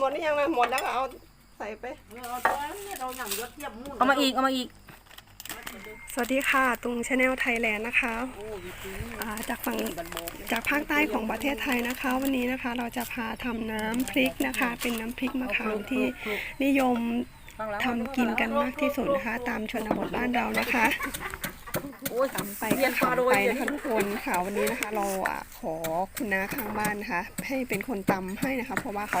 หละนาสีหมดหรือยังนะหมดแล้วก็เอาใส่ไปเอามาอีก เอามาอีก สวัสดีค่ะ ตุงชาแนลไทยแลนด์นะคะอ่าจากฝั่งจากภาคใต้ของประเทศไทยนะคะ วันนี้นะคะเราจะพาทำน้ำพริกนะคะ เป็นน้ำพริกมะขามที่นิยมทำกินกันมากที่สุดนะคะ ตามชนบทบ้านเรานะคะ โอ้ยทำไปเรียนก็ปลาโดทำยไปนะคะทุกคนค่ะวันนี้นะคะ เราอะขอคุณน้าข้างบ้านนะคะ ให้เป็นคนตำให้นะคะ เพราะว่าเขา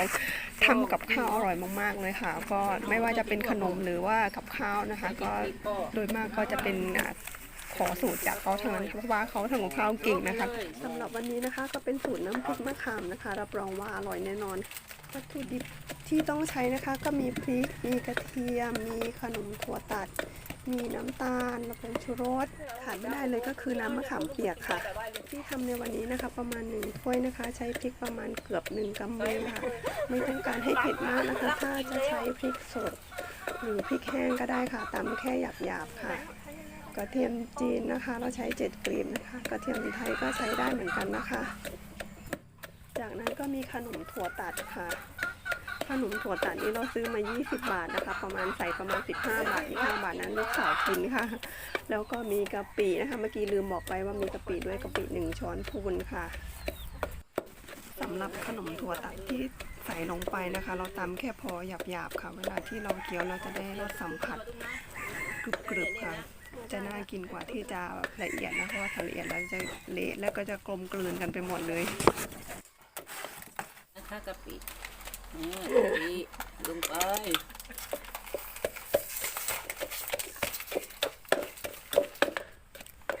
ทำกับข้าวอร่อยมาก ๆ เลยค่ะ ก็ไม่ว่าจะเป็นขนมหรือว่ากับข้าวนะคะ ก็โดยมากก็จะเป็นอะขอสูตรจากเขาทั้งนั้นค่ะเพราะว่าเขาทำกับข้าวเก่งนะคะสำหรับวันนี้นะคะ ก็เป็นสูตรน้ำพริกมะขามนะคะ รับรองว่าอร่อยแน่นอนวัตถุดิบที่ต้องใช้นะคะ ก็มีพริกมีกระเทียมมีขนมถั่วตัด มีน้ำตาลและผงชูรสขาดไม่ได้เลยก็คือน้ำมะขามเปียกค่ะ ที่ทำในวันนี้นะคะ ประมาณหนึ่งถ้วยนะคะ ใช้พริกประมาณเกือบหนึ่งกำมือค่ะ ไม่ต้องการให้เผ็ดมากนะคะ ถ้าจะใช้พริกสด หรือพริกแห้งก็ได้ค่ะตำแค่หยาบๆค่ะกระเทียมจีนนะคะ เราใช้เจ็ดกลีบนะคะกระเทียมไทยก็ใช้ได้เหมือนกันนะคะ จากนั้นก็มีขนมถั่วตัดค่ะ ขนมถั่วตัดนี้เราซื้อมา 20 บาทนะคะ ประมาณใส่ประมาณ 15 บาท15บาทนั้นลูกสาวกินค่ะ แล้วก็มีกะปินะคะ เมื่อกี้ลืมบอกไปว่ามีกะปิด้วยกะปิหนึ่งช้อนพูนค่ะสำหรับขนมถั่วตัดที่ใส่ลงไปนะคะ เราตำแค่พอหยาบๆค่ะ เวลาที่เราเคี้ยวเราจะได้รสสัมผัสกรึบๆค่ะจะน่ากินกว่าที่จะละเอียดนะเพราะว่าถ้าละเอียดแล้วจะเละแล้วก็จะกลมกลืนกันไปหมดเลยถ้ากะกะปิ ลงไป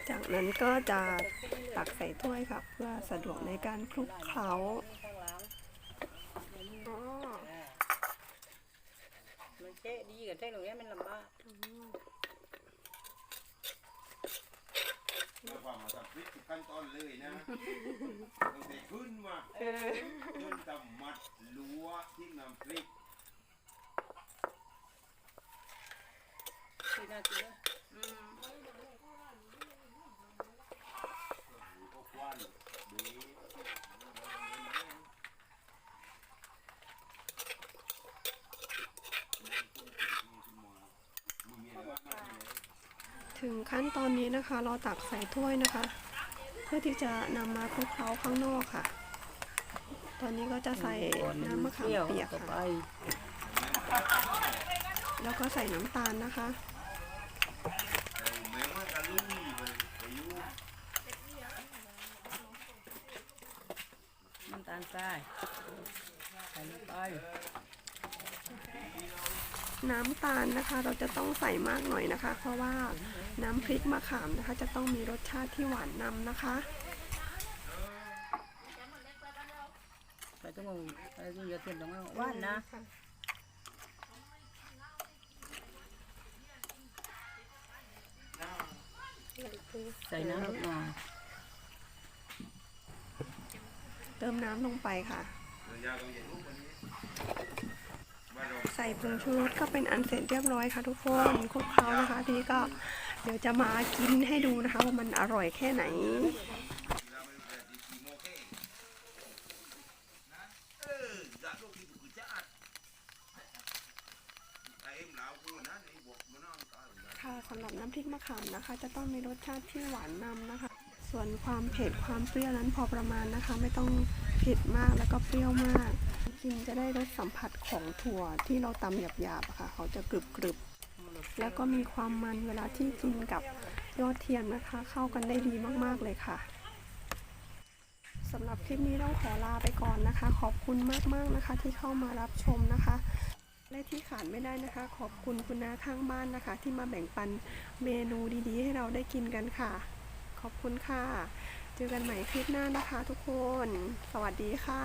จากนั้นก็จะตักใส่ถ้วยค่ะเพื่อสะดวกในการคลุกเคล้าอ๋อมันเจ๊ดีกับเจ๊ตรงนี้มันลำบากแล้วความมาทำพริกทุกขั้นตอนเลยนะ ตั้งแต่ขึ้นมาจนตำมัดลัวที่น้ำพริกที่น่ากินนะก็ควันดีถึงขั้นตอนนี้นะคะ เราตักใส่ถ้วยนะคะ เพื่อที่จะนำมาคลุกเคล้าข้างนอกค่ะ ตอนนี้ก็จะใส่น้ำมะขามเปียกต่อไปค่ะแล้วก็ใส่น้ำตาลนะคะแม้ว่ากะลุยไปไปอยุ่น้ำตาลทรายใส่ลงไป น้ำตาลนะคะ เราจะต้องใส่มากหน่อยนะคะ เพราะว่าน้ำพริกมะขามนะคะ จะต้องมีรสชาติที่หวานนำนะคะใส่ต้องใส่ต้องอย่าเทียนตรงนั้นหว่านนะใส่น้ำลงมาเติมน้ำลงไปค่ะ ใส่ผงชูรสก็เป็นอันเสร็จเรียบร้อยค่ะทุกคนคลุกเคล้านะคะ ทีนี้ก็เดี๋ยวจะมากินให้ดูนะคะ ว่ามันอร่อยแค่ไหนค่ะเออจะลูกที่ถูกจะอัดไอ้เอ็มเหลากูนะไอ้บวกมันน่าตายค่ะสำหรับน้ำพริกมะขามนะคะ จะต้องมีรสชาติที่หวานนำนะคะ ส่วนความเผ็ดความเปรี้ยวนั้นพอประมาณนะคะ ไม่ต้องเผ็ดมากแล้วก็เปรี้ยวมาก กินจะได้รสสัมผัสของถั่วที่เราตำหยาบๆค่ะ เขาจะกรึบกรึบๆ แล้วก็มีความมันเวลาที่กินกับยอดเทียมนะคะ เข้ากันได้ดีมากๆเลยค่ะสำหรับคลิปนี้ต้องขอลาไปก่อนนะคะ ขอบคุณมากๆนะคะ ที่เข้ามารับชมนะคะ และที่ขาดไม่ได้นะคะ ขอบคุณคุณน้าข้างบ้านนะคะ ที่มาแบ่งปันเมนูดีๆ ให้เราได้กินกันค่ะ ขอบคุณค่ะ เจอกันใหม่คลิปหน้านะคะทุกคน สวัสดีค่ะ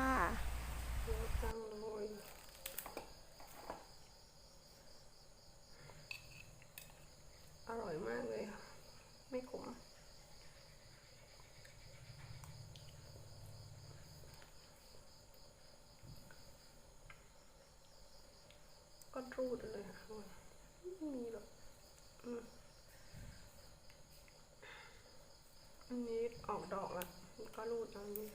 อร่อยมากเลยค่ะไม่ขม รูดเลยค่ะไม่มีแบบอืมอันนี้ออกดอกแล้วก็รูดเอาอย่างนี้